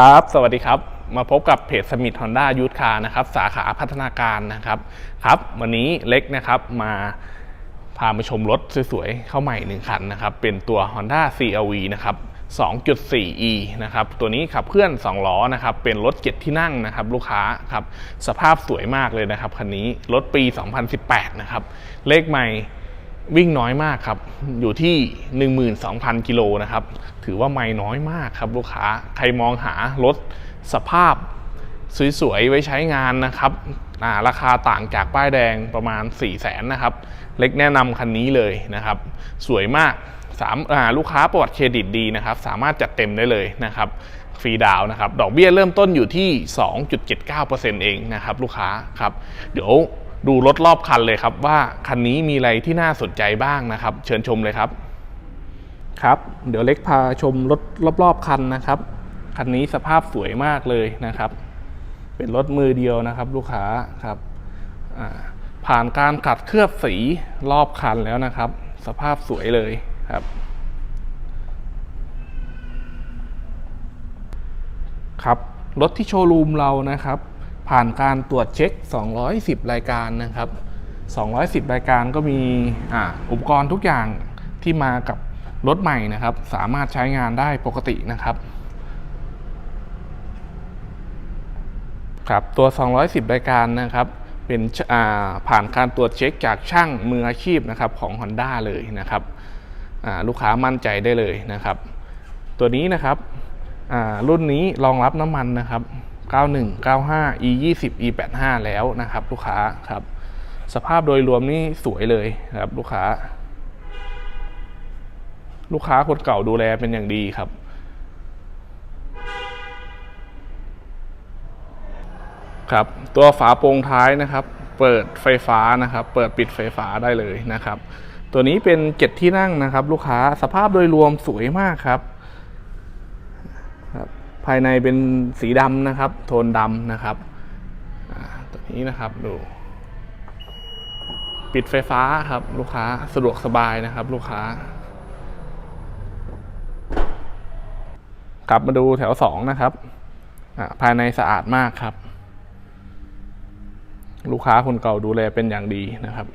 ครับ สวัสดีครับ มาพบกับเพจสมิธฮอนด้ายูทคาร์นะครับ สาขาพัฒนาการนะครับ ครับ วันนี้เล็กนะครับมาพามาชมรถสวยๆ เข้าใหม่หนึ่งคันนะครับ เป็นตัว Honda CRV นะครับ 2.4e นะครับ ตัวนี้ขับเคลื่อน 2 ล้อนะครับ เป็นรถเจ็ดที่นั่งนะครับลูกค้าครับ สภาพสวยมากเลยนะครับ คันนี้ รถปี 2018 นะครับ เลขใหม่ วิ่งน้อยมากครับ อยู่ที่ 12,000 กิโลนะครับ ถือว่าไม่น้อยมากครับลูกค้า ใครมองหารถสภาพสวยๆ ไว้ใช้งานนะครับาราคาต่างจากป้ายแดงประมาณ 4 0 0แสนนะครับ เล็กแนะนำคันนี้เลยนะครับ สวยมากสามาลูกค้าประวัติเครดิตดีนะครับ สามารถจัดเต็มได้เลยนะครับ ฟรีดาวน์นะครับ ดอกเบี้ยเริ่มต้นอยู่ที่ 2.79%เองนะครับ ลูกค้าครับ เดี๋ยว ดูรถรอบคันเลยครับ ว่าคันนี้มีอะไรที่น่าสนใจบ้างนะครับ เชิญชมเลยครับ ครับ เดี๋ยวเล็กพาชมรถรอบๆคันนะครับ คันนี้สภาพสวยมากเลยนะครับ เป็นรถมือเดียวนะครับ ลูกค้าครับผ่านการขัดเคลือบสีรอบคันแล้วนะครับ สภาพสวยเลยครับครับรถที่โชว์รูมเรานะครับ ผ่านการตรวจเช็ค 210 รายการนะครับ 210 รายการก็มีออุปกรณ์ทุกอย่างที่มากับรถใหม่นะครับ สามารถใช้งานได้ปกตินะครับครับตัว 210 รายการนะครับ เป็นผ่านการตรวจเช็คจากช่างมืออาชีพนะครับของ Honda เลยนะครับลูกค้ามั่นใจได้เลยนะครับ ตัวนี้นะครับรุ่นนี้รองรับน้ำมันนะครับ 91 95 e 20 e 85แล้วนะครับ ลูกค้าครับ สภาพโดยรวมนี่สวยเลยครับ ลูกค้า ลูกค้าคนเก่าดูแลเป็นอย่างดีครับ ครับ ตัวฝาโปรงท้ายนะครับ เปิดไฟฟ้านะครับ เปิดปิดไฟฟ้าได้เลยนะครับ ตัวนี้เป็นเจ็ดที่นั่งนะครับ ลูกค้าสภาพโดยรวมสวยมากครับครับ ภายในเป็นสีดำนะครับ โทนดำนะครับตัวนี้นะครับดู ปิดไฟฟ้าครับ ลูกค้าสะดวกสบายนะครับ ลูกค้ากลับมาดูแถวสองนะครับภายในสะอาดมากครับ ลูกค้าคนเก่าดูแลเป็นอย่างดีนะครับ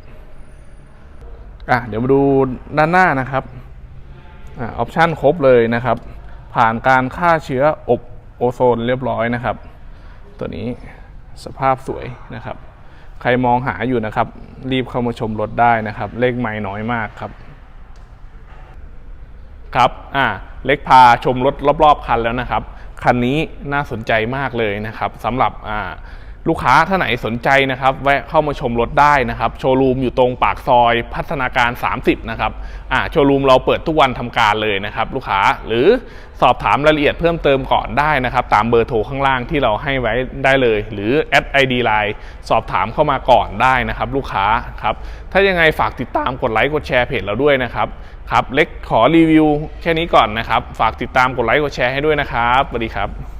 อะเดี๋ยวมาดูด้านหน้านะครับออปชั่นครบเลยนะครับ ผ่านการฆ่าเชื้ออบโอโซนเรียบร้อยนะครับ ตัวนี้สภาพสวยนะครับ ใครมองหาอยู่นะครับ รีบเข้ามาชมรถได้นะครับ เลขไม่น้อยมากครับ ครับอ่าเล็กพาชมรถรอบๆคันแล้วนะครับ คันนี้น่าสนใจมากเลยนะครับสำหรับอ่า ลูกค้าท่านไหนสนใจนะครับแวะเข้ามาชมรถได้นะครับโชว์รูมอยู่ตรงปากซอยพัฒนาการ 30 นะครับอ่าโชว์รูมเราเปิดทุกวันทำการเลยนะครับ ลูกค้าหรือสอบถามรายละเอียดเพิ่มเติมก่อนได้นะครับ ตามเบอร์โทรข้างล่างที่เราให้ไว้ได้เลย หรือแอดไอดีไลน์สอบถามเข้ามาก่อนได้นะครับ ลูกค้าครับถ้ายังไงฝากติดตามกดไลค์กดแชร์เพจเราด้วยนะครับครับเล็กขอรีวิวแค่นี้ก่อนนะครับ ฝากติดตามกดไลค์กดแชร์ให้ด้วยนะครับสวัสดีครับ